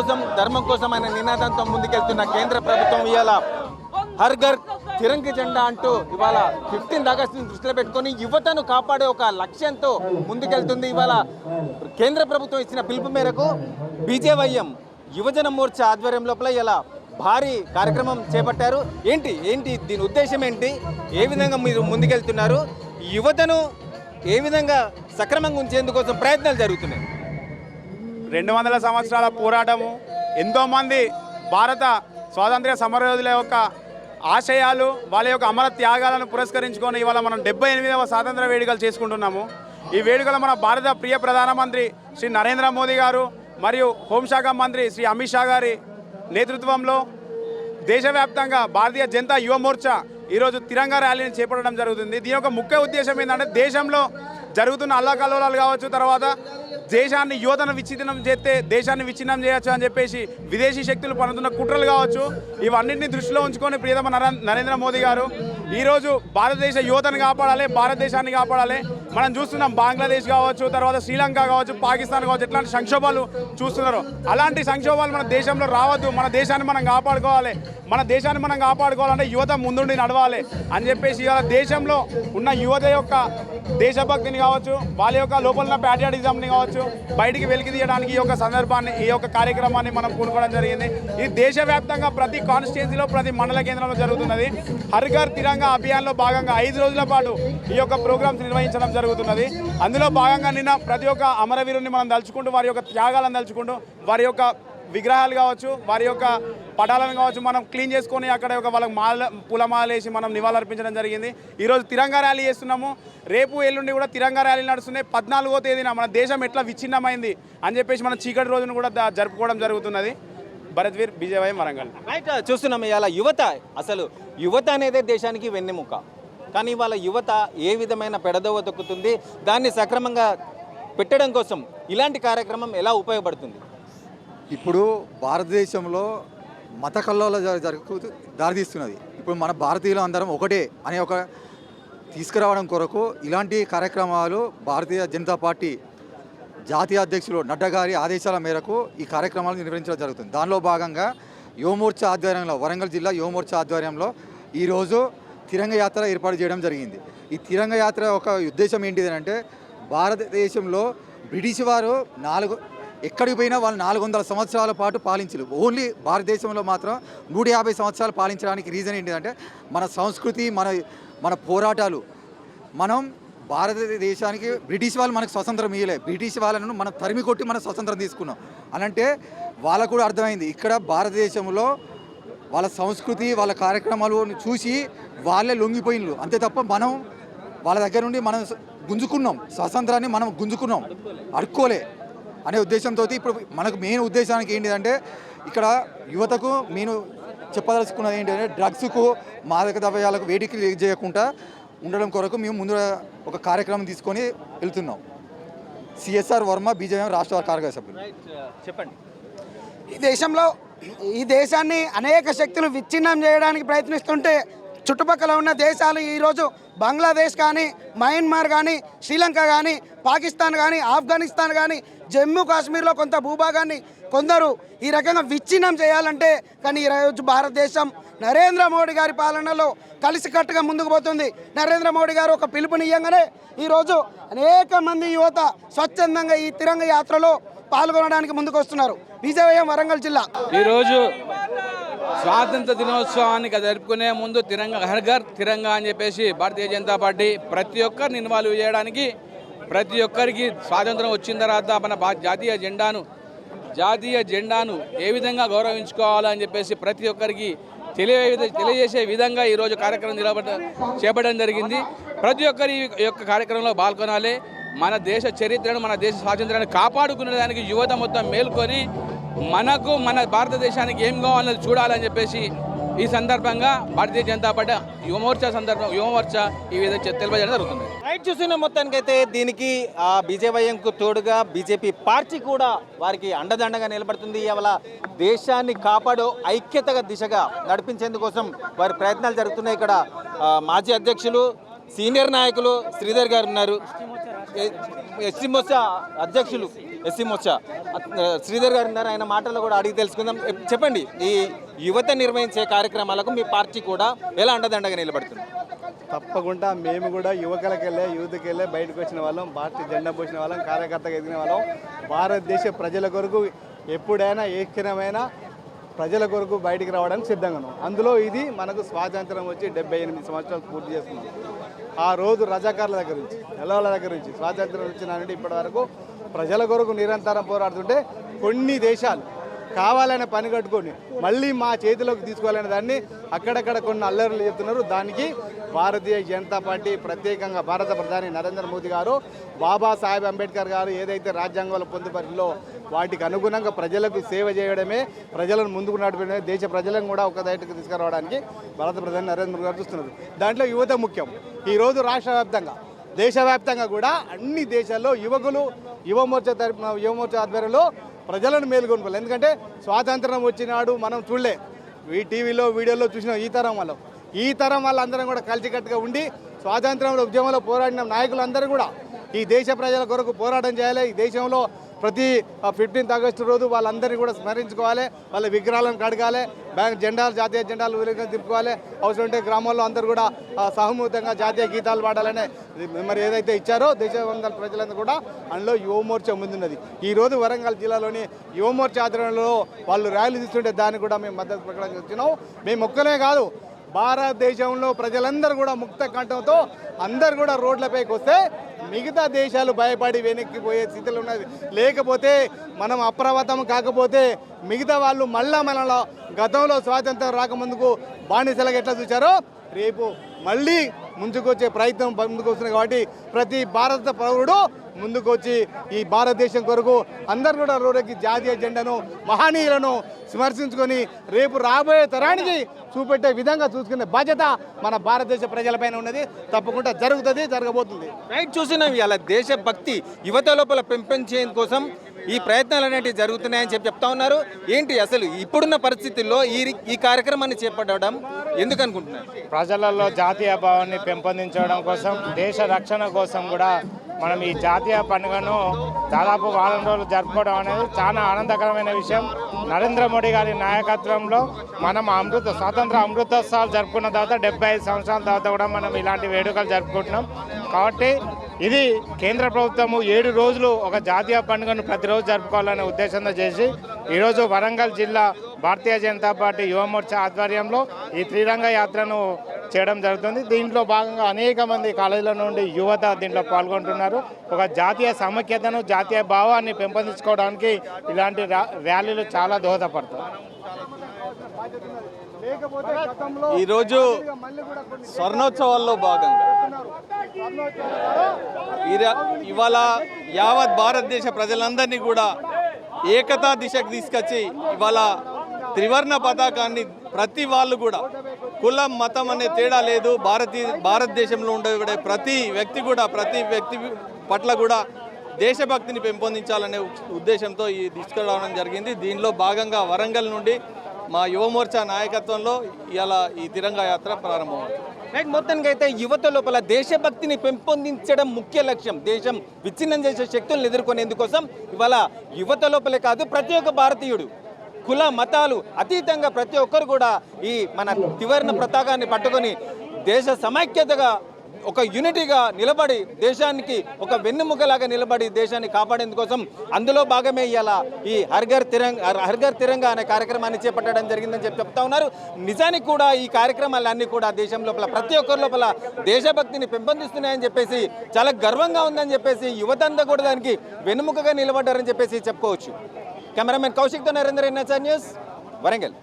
కోసం ధర్మం కోసం అనే నినాదంతో ముందుకెళ్తున్న కేంద్ర ప్రభుత్వం ఇవాళ హర్ ఘర్ తిరంగి జెండా అంటూ ఇవాళ ఫిఫ్టీన్త్ ఆగస్టుని దృష్టిలో పెట్టుకొని యువతను కాపాడే ఒక లక్ష్యంతో ముందుకెళ్తుంది ఇవాళ కేంద్ర ప్రభుత్వం ఇచ్చిన పిలుపు మేరకు బీజేవైఎం యువజన మోర్చా ఆధ్వర్యం లోపల ఇలా భారీ కార్యక్రమం చేపట్టారు. ఏంటి ఏంటి దీని ఉద్దేశం ఏంటి? ఏ విధంగా మీరు ముందుకెళ్తున్నారు? యువతను ఏ విధంగా సక్రమంగా ఉంచేందుకోసం ప్రయత్నాలు జరుగుతున్నాయి? రెండు వందల సంవత్సరాల పోరాటము ఎంతోమంది భారత స్వాతంత్ర్య సమరయోధుల యొక్క ఆశయాలు వాళ్ళ యొక్క అమర త్యాగాలను పురస్కరించుకొని ఇవాళ మనం డెబ్బై ఎనిమిదవ స్వాతంత్ర వేడుకలు చేసుకుంటున్నాము. ఈ వేడుకలు మన భారత ప్రియ ప్రధానమంత్రి శ్రీ నరేంద్ర మోదీ గారు మరియు హోంశాఖ మంత్రి శ్రీ అమిత్ షా గారి నేతృత్వంలో దేశవ్యాప్తంగా భారతీయ జనతా యువ మోర్చా ఈరోజు తిరంగా ర్యాలీని చేపట్టడం జరుగుతుంది. దీని యొక్క ముఖ్య ఉద్దేశం ఏంటంటే దేశంలో జరుగుతున్న అల్లకల్లోలాలు కావచ్చు తర్వాత దేశాన్ని యువతను విచ్ఛిన్నం చేస్తే దేశాన్ని విచ్ఛిన్నం చేయొచ్చు అని చెప్పేసి విదేశీ శక్తులు పనుతున్న కుట్రలు కావచ్చు ఇవన్నింటినీ దృష్టిలో ఉంచుకొని ప్రియతమ నరేంద్ర మోదీ గారు ఈరోజు భారతదేశ యువతను కాపాడాలి భారతదేశాన్ని కాపాడాలి. మనం చూస్తున్నాం బంగ్లాదేశ్ కావచ్చు తర్వాత శ్రీలంక కావచ్చు పాకిస్తాన్ కావచ్చు ఎట్లాంటి సంక్షోభాలు చూస్తున్నారు. అలాంటి సంక్షోభాలు మన దేశంలో రావద్దు. మన దేశాన్ని మనం కాపాడుకోవాలి. మన దేశాన్ని మనం కాపాడుకోవాలంటే యువత ముందుండి నడవాలి అని చెప్పేసి ఇవాళ దేశంలో ఉన్న యువత యొక్క దేశభక్తిని కావచ్చు వాళ్ళ యొక్క లోపల ఉన్న ప్యాట్రియాటిజంని కావచ్చు బయటికి వెలికి తీయడానికి ఈ యొక్క సందర్భాన్ని ఈ యొక్క కార్యక్రమాన్ని మనం పూనుకోవడం జరిగింది. ఇది దేశవ్యాప్తంగా ప్రతి కాన్స్టిట్యున్సీలో ప్రతి మండల కేంద్రంలో జరుగుతున్నది. హర్ తిరంగ తిరంగా అభియాన్లో భాగంగా ఐదు రోజుల పాటు ఈ యొక్క ప్రోగ్రామ్స్ నిర్వహించడం జరుగుతున్నది. అందులో భాగంగా నిన్న ప్రతి ఒక్క అమరవీరుని మనం తలుచుకుంటూ వారి యొక్క త్యాగాలను తలుచుకుంటూ వారి యొక్క విగ్రహాలు కావచ్చు వారి యొక్క పటాలను కావచ్చు మనం క్లీన్ చేసుకొని అక్కడ ఒక వాళ్ళకి మాల పూలమాల వేసి మనం నివాళులర్పించడం జరిగింది. ఈరోజు తిరంగా ర్యాలీ చేస్తున్నాము. రేపు ఎల్లుండి కూడా తిరంగా ర్యాలీ నడుస్తున్నాయి. పద్నాలుగో తేదీన మన దేశం ఎట్లా విచ్ఛిన్నమైంది అని చెప్పేసి మనం చీకటి రోజును కూడా జరుపుకోవడం జరుగుతున్నది. భరత్వీర్ బీజేవై వరంగల్. రైట్ చూస్తున్నాం ఇవాళ యువత అసలు యువత అనేదే దేశానికి వెన్నెముక. కానీ వాళ్ళ యువత ఏ విధమైన పెడదోవ తొక్కుతుంది దాన్ని సక్రమంగా పెట్టడం కోసం ఇలాంటి కార్యక్రమం ఎలా ఉపయోగపడుతుంది? ఇప్పుడు భారతదేశంలో మత కల్లోల జరుగు దారితీస్తున్నది. ఇప్పుడు మన భారతీయులు అందరం ఒకటే అనే ఒక తీసుకురావడం కొరకు ఇలాంటి కార్యక్రమాలు భారతీయ జనతా పార్టీ జాతీయ అధ్యక్షులు నడ్డా గారి ఆదేశాల మేరకు ఈ కార్యక్రమాలు నిర్వహించడం జరుగుతుంది. దానిలో భాగంగా యువమోర్చా ఆధ్వర్యంలో వరంగల్ జిల్లా యువమోర్చా ఆధ్వర్యంలో ఈరోజు తిరంగ యాత్ర ఏర్పాటు చేయడం జరిగింది. ఈ తిరంగ యాత్ర ఒక ఉద్దేశం ఏంటిది అంటే భారతదేశంలో బ్రిటిష్ వారు నాలుగు ఎక్కడికి పోయినా వాళ్ళు నాలుగు వందల సంవత్సరాల పాటు పాలించరు. ఓన్లీ భారతదేశంలో మాత్రం నూట యాభై సంవత్సరాలు పాలించడానికి రీజన్ ఏంటిదంటే మన సంస్కృతి మన మన పోరాటాలు. మనం భారతదేశానికి బ్రిటిష్ వాళ్ళు మనకు స్వతంత్రం ఇవ్వలే బ్రిటిష్ వాళ్ళను మనం తరిమి కొట్టి మనం స్వతంత్రం తీసుకున్నాం. అని అంటే వాళ్ళకు కూడా అర్థమైంది. ఇక్కడ భారతదేశంలో వాళ్ళ సంస్కృతి వాళ్ళ కార్యక్రమాలు చూసి వాళ్ళే లొంగిపోయినలు. అంతే తప్ప మనం వాళ్ళ దగ్గర నుండి మనం గుంజుకున్నాం. స్వతంత్రాన్ని మనం గుంజుకున్నాం. అడుక్కోలే. అనే ఉద్దేశంతో ఇప్పుడు మనకు మెయిన్ ఉద్దేశానికి ఏంటిదంటే ఇక్కడ యువతకు నేను చెప్పదలుచుకున్నది ఏంటంటే డ్రగ్స్కు మాదక ద్రవ్యాలకు వేడికి చేయకుండా ఉండడం కొరకు మేము ముందు ఒక కార్యక్రమం తీసుకొని వెళ్తున్నాం. సిఎస్ఆర్ వర్మ బీజేపీ రాష్ట్ర కార్యదర్శి సభ్యులు రైట్ చెప్పండి. ఈ దేశంలో ఈ దేశాన్ని అనేక శక్తులు విచ్ఛిన్నం చేయడానికి ప్రయత్నిస్తుంటే చుట్టుపక్కల ఉన్న దేశాలు ఈరోజు బంగ్లాదేశ్ కానీ మయన్మార్ కానీ శ్రీలంక కానీ పాకిస్తాన్ కానీ ఆఫ్ఘనిస్తాన్ కానీ జమ్మూ కాశ్మీర్లో కొంత భూభాగాన్ని కొందరు ఈ రకంగా విచ్ఛిన్నం చేయాలంటే కానీ ఈరోజు భారతదేశం నరేంద్ర మోడీ గారి పాలనలో కలిసికట్టుగా ముందుకు పోతుంది. నరేంద్ర మోడీ గారు ఒక పిలుపునియ్యంగానే ఈరోజు అనేక మంది యువత స్వచ్ఛందంగా ఈ తిరంగ యాత్రలో పాల్గొనడానికి ముందుకు వస్తున్నారు విజయవయం వరంగల్ జిల్లా. ఈరోజు స్వాతంత్ర దినోత్సవాన్ని జరుపుకునే ముందు తిరంగ హర్ ఘర్ తిరంగా అని చెప్పేసి భారతీయ జనతా పార్టీ ప్రతి ఒక్కరిని ఇన్వాల్వ్ చేయడానికి ప్రతి ఒక్కరికి స్వాతంత్రం వచ్చిన తర్వాత మన జాతీయ జెండాను జాతీయ జెండాను ఏ విధంగా గౌరవించుకోవాలని చెప్పేసి ప్రతి ఒక్కరికి తెలియ తెలియజేసే విధంగా ఈరోజు కార్యక్రమం నిలబడ చేపట్టడం జరిగింది. ప్రతి ఒక్కరి యొక్క కార్యక్రమంలో పాల్గొనాలి. మన దేశ చరిత్రను మన దేశ స్వాతంత్రాన్ని కాపాడుకునే దానికి యువత మొత్తం మేల్కొని మనకు మన భారతదేశానికి ఏం కావాలని చూడాలని చెప్పేసి ఈ సందర్భంగా భారతీయ జనతా పార్టీ యువమోర్చా సందర్భం యువమోర్చా ఈ విధంగా తెలియజేయడం జరుగుతుంది. రైట్ చూసిన మొత్తానికైతే దీనికి ఆ బీజేవైఎంకు తోడుగా బీజేపీ పార్టీ కూడా వారికి అండదండగా నిలబడుతుంది. ఇవాళ దేశాన్ని కాపాడు ఐక్యతగా దిశగా నడిపించేందుకోసం వారి ప్రయత్నాలు జరుగుతున్నాయి. ఇక్కడ మాజీ అధ్యక్షులు సీనియర్ నాయకులు శ్రీధర్ గారు ఉన్నారు. ఎస్సీ మోర్చా అధ్యక్షులు ఎస్సీ మోర్చా శ్రీధర్ గారు ఉన్నారు. ఆయన మాటల్లో కూడా అడిగి తెలుసుకుందాం. చెప్పండి ఈ యువత నిర్వహించే కార్యక్రమాలకు మీ పార్టీ కూడా ఎలా అండదండగా నిలబడుతుంది? తప్పకుండా మేము కూడా యువకులకెళ్ళే వెళ్ళే యూత్కి వెళ్ళే బయటకు వచ్చిన వాళ్ళం భారతీయ జెండా పోసిన వాళ్ళం కార్యకర్తగా ఎదిగిన వాళ్ళం. భారతదేశ ప్రజల కొరకు ఎప్పుడైనా ఏ క్షణమైనా ప్రజల కొరకు బయటికి రావడానికి సిద్ధంగా అందులో ఇది మనకు స్వాతంత్రం వచ్చి డెబ్బై ఎనిమిది సంవత్సరాలు పూర్తి చేస్తున్నాం ఆ రోజు రజాకారుల దగ్గర నుంచి ఎలవల దగ్గర నుంచి స్వాతంత్రం వచ్చిన నుండి ఇప్పటి వరకు ప్రజల కొరకు నిరంతరం పోరాడుతుంటే కొన్ని దేశాలు కావాలనే పని కట్టుకొని మళ్ళీ మా చేతిలోకి తీసుకోవాలనే దాన్ని అక్కడక్కడ కొన్ని అల్లర్లు చెప్తున్నారు. దానికి భారతీయ జనతా పార్టీ ప్రత్యేకంగా భారత ప్రధాని నరేంద్ర మోదీ గారు బాబాసాహెబ్ అంబేద్కర్ గారు ఏదైతే రాజ్యాంగంలో పొందుపరిలో వాటికి అనుగుణంగా ప్రజలకు సేవ చేయడమే ప్రజలను ముందుకు నడిపడమే దేశ ప్రజలను కూడా ఒక దగ్గరికి తీసుకురావడానికి భారత ప్రధాని నరేంద్ర మోదీ గారు చూస్తున్నారు. దాంట్లో యువత ముఖ్యం. ఈరోజు రాష్ట్ర వ్యాప్తంగా దేశవ్యాప్తంగా కూడా అన్ని దేశాల్లో యువకులు యువమోర్చా తరపున యువమోర్చా ఆధ్వర్యంలో ప్రజలను మేలుకొనుకోవాలి ఎందుకంటే స్వాతంత్రం వచ్చినాడు మనం చూడలే. ఈ టీవీలో వీడియోలో చూసిన ఈ తరం వాళ్ళు. ఈ తరం వాళ్ళందరం కూడా కలిసికట్టుగా ఉండి స్వాతంత్రంలో ఉద్యమంలో పోరాడిన నాయకులందరూ కూడా ఈ దేశ ప్రజల కొరకు పోరాటం చేయాలి. ఈ దేశంలో ప్రతి ఫిఫ్టీన్త్ ఆగస్టు రోజు వాళ్ళందరినీ కూడా స్మరించుకోవాలి వాళ్ళ విగ్రహాలను కడగాలి బ్యాంక్ జెండాలు జాతీయ జెండాలు ఊరేగింపు తిప్పుకోవాలి. అవసరం ఉంటే గ్రామాల్లో అందరూ కూడా సహమూతంగా జాతీయ గీతాలు పాడాలనే మరి ఏదైతే ఇచ్చారో దేశవందల ప్రజలందరూ కూడా అందులో యువమోర్చా ముందున్నది. ఈ రోజు వరంగల్ జిల్లాలోని యువమోర్చా ఆధ్వర్యంలో వాళ్ళు ర్యాలీ తీస్తుంటే దాన్ని కూడా మేము మద్దతు ప్రకటన వచ్చినాం మేము ఒక్కనే కాదు భారతదేశంలో ప్రజలందరూ కూడా ముక్త కంఠంతో అందరు కూడా రోడ్లపైకి వస్తే మిగతా దేశాలు భయపడి వెనక్కిపోయే స్థితిలో ఉన్నది. లేకపోతే మనం అప్రమత్తం కాకపోతే మిగతా వాళ్ళు మళ్ళా మనలో గతంలో స్వాతంత్రం రాకముందుకు బానిసలకు ఎట్లా చూశారో? రేపు మళ్ళీ ముందుకొచ్చే ప్రయత్నం ముందుకు కాబట్టి ప్రతి భారత పౌరుడు ముందుకొచ్చి ఈ భారతదేశం కొరకు అందరు కూడా రోడ్డుకి జాతీయ జెండాను మహనీయులను స్మర్శించుకొని రేపు రాబోయే తరానికి చూపెట్టే విధంగా చూసుకునే బాధ్యత మన భారతదేశ ప్రజలపైన ఉన్నది. తప్పకుండా జరుగుతుంది జరగబోతుంది. రైట్ చూసినాం ఇలా దేశభక్తి యువత లోపల పెంపొందేందుకు కోసం ఈ ప్రయత్నాలు అనేవి జరుగుతున్నాయని చెప్పి చెప్తా ఉన్నారు. ఏంటి అసలు ఇప్పుడున్న పరిస్థితుల్లో ఈ ఈ కార్యక్రమాన్ని చేపట్టడం ఎందుకు అనుకుంటున్నారు ప్రజలలో జాతీయ భావాన్ని పెంపొందించడం కోసం దేశ రక్షణ కోసం కూడా మనం ఈ జాతీయ పండుగను దాదాపు వారం రోజులు జరుపుకోవడం అనేది చాలా ఆనందకరమైన విషయం. నరేంద్ర మోడీ గారి నాయకత్వంలో మనం అమృత స్వాతంత్ర అమృతోత్సవాలు జరుపుకున్న తర్వాత డెబ్బై ఐదు సంవత్సరాల తర్వాత కూడా మనం ఇలాంటి వేడుకలు జరుపుకుంటున్నాం. కాబట్టి ఇది కేంద్ర ప్రభుత్వము ఏడు రోజులు ఒక జాతీయ పండుగను ప్రతిరోజు జరుపుకోవాలనే ఉద్దేశంతో చేసి ఈరోజు వరంగల్ జిల్లా భారతీయ జనతా పార్టీ యువమోర్చా ఆధ్వర్యంలో ఈ త్రిరంగ యాత్రను చేయడం జరుగుతుంది. దీంట్లో భాగంగా అనేక మంది కాలేజీల నుండి యువత దీంట్లో పాల్గొంటున్నారు. ఒక జాతీయ సమైక్యతను జాతీయ భావాన్ని పెంపొందించుకోవడానికి ఇలాంటి ర్యాలీలు చాలా దోహదపడతాయి. ఈరోజు స్వర్ణోత్సవాల్లో భాగంగా ఇవాళ యావత్ భారతదేశ ప్రజలందరినీ కూడా ఏకతా దిశకు తీసుకొచ్చి ఇవాళ త్రివర్ణ పతాకాన్ని ప్రతి వాళ్ళు కూడా కులం మతం అనే తేడా లేదు. భారతీయ భారతదేశంలో ఉండే ప్రతి వ్యక్తి కూడా ప్రతి వ్యక్తి పట్ల కూడా దేశభక్తిని పెంపొందించాలనే ఉద్దేశంతో ఈ తీసుకురావడం జరిగింది. దీనిలో భాగంగా వరంగల్ నుండి మా యువమోర్చా నాయకత్వంలో ఇలా ఈ తిరంగా యాత్ర ప్రారంభమవుతుంది. రైట్ మొత్తానికి అయితే యువత లోపల దేశభక్తిని పెంపొందించడం ముఖ్య లక్ష్యం. దేశం విచ్ఛిన్నం చేసే శక్తులను ఎదుర్కొనేందుకోసం ఇవాళ యువత లోపలే కాదు ప్రతి ఒక్క భారతీయుడు కుల మతాలు అతీతంగా ప్రతి ఒక్కరు కూడా ఈ మన త్రివర్ణ ప్రతాకాన్ని పట్టుకొని దేశ సమైక్యతగా ఒక యూనిటీగా నిలబడి దేశానికి ఒక వెన్నెముకలాగా నిలబడి దేశాన్ని కాపాడేందుకోసం అందులో భాగమే ఇవాళ ఈ హర్ఘర్ తిరంగ హర్ఘర్ తిరంగా అనే కార్యక్రమాన్ని చేపట్టడం జరిగిందని చెప్పి చెప్తా ఉన్నారు. నిజానికి కూడా ఈ కార్యక్రమాలన్నీ కూడా దేశం లోపల ప్రతి ఒక్కరి లోపల దేశభక్తిని పెంపొందిస్తున్నాయని చెప్పేసి చాలా గర్వంగా ఉందని చెప్పేసి యువత అంతా కూడా దానికి వెన్నుముకగా నిలబడ్డారని చెప్పేసి చెప్పుకోవచ్చు. కెమెరామెన్ కౌశిక్తో నరేంద్ర ఎన్ఎస్ఆర్ న్యూస్ వరంగల్.